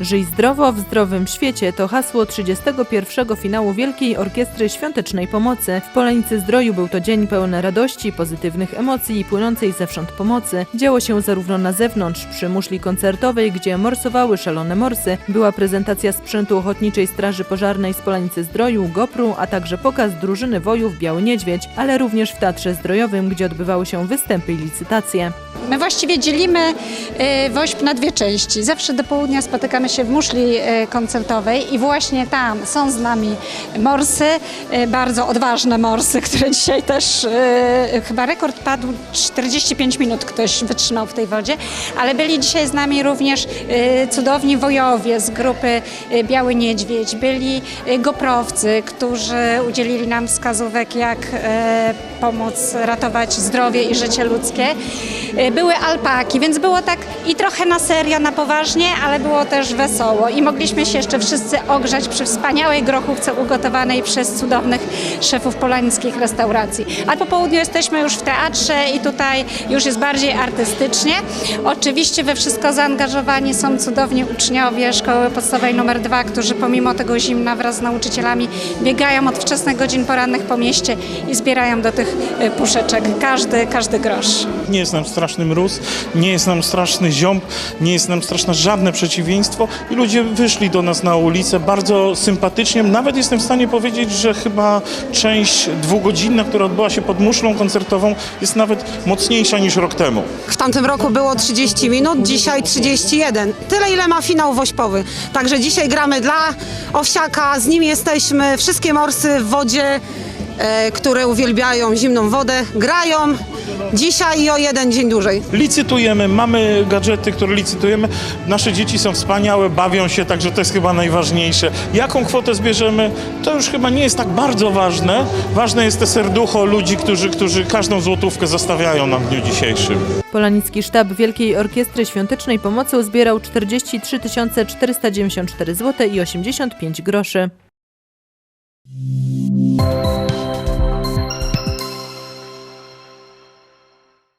Żyj zdrowo w zdrowym świecie to hasło 31. finału Wielkiej Orkiestry Świątecznej Pomocy. W Polenicy Zdroju był to dzień pełen radości, pozytywnych emocji i płynącej zewsząd pomocy. Działo się zarówno na zewnątrz, przy muszli koncertowej, gdzie morsowały szalone morsy, była prezentacja sprzętu Ochotniczej Straży Pożarnej z Polenicy Zdroju, GoPru, a także pokaz drużyny wojów Biały Niedźwiedź, ale również w Teatrze Zdrojowym, gdzie odbywały się występy i licytacje. My właściwie dzielimy e, WOŚP na dwie części. Zawsze do południa spotykamy się w muszli e, koncertowej i właśnie tam są z nami morsy, e, bardzo odważne morsy, które dzisiaj też e, chyba rekord padł 45 minut ktoś wytrzymał w tej wodzie, ale byli dzisiaj z nami również cudowni wojowie z grupy Biały Niedźwiedź, byli goprowcy, którzy udzielili nam wskazówek jak pomóc ratować zdrowie i życie ludzkie. Były alpaki, więc było tak i trochę na serio, na poważnie, ale było też wesoło i mogliśmy się jeszcze wszyscy ogrzać przy wspaniałej grochówce ugotowanej przez cudownych szefów polanickich restauracji. A po południu jesteśmy już w teatrze i tutaj już jest bardziej artystycznie. Oczywiście we wszystko zaangażowani są cudowni uczniowie szkoły podstawowej numer 2, którzy pomimo tego zimna wraz z nauczycielami biegają od wczesnych godzin porannych po mieście i zbierają do tych e, puszeczek każdy, każdy grosz. Nie jest nam straszny mróz, nie jest nam straszny ziąb, nie jest nam straszne żadne przeciwieństwo i ludzie wyszli do nas na ulicę bardzo sympatycznie. Nawet jestem w stanie powiedzieć, że chyba część dwugodzinna, która odbyła się pod muszlą koncertową jest nawet mocniejsza niż rok temu. W tamtym roku było 30 minut, dzisiaj 31. Tyle ile ma finał wośpowy. Także dzisiaj gramy dla Owsiaka, z nim jesteśmy. Wszystkie morsy w wodzie, e, które uwielbiają zimną wodę, grają dzisiaj i o jeden dzień dłużej. Licytujemy, mamy gadżety, które licytujemy. Nasze dzieci są wspaniałe, bawią się, także to jest chyba najważniejsze. Jaką kwotę zbierzemy, to już chyba nie jest tak bardzo ważne. Ważne jest te serducho ludzi, którzy, którzy każdą złotówkę zostawiają nam w dniu dzisiejszym. Polanicki Sztab Wielkiej Orkiestry Świątecznej Pomocy uzbierał 43 494 zł i 85 groszy.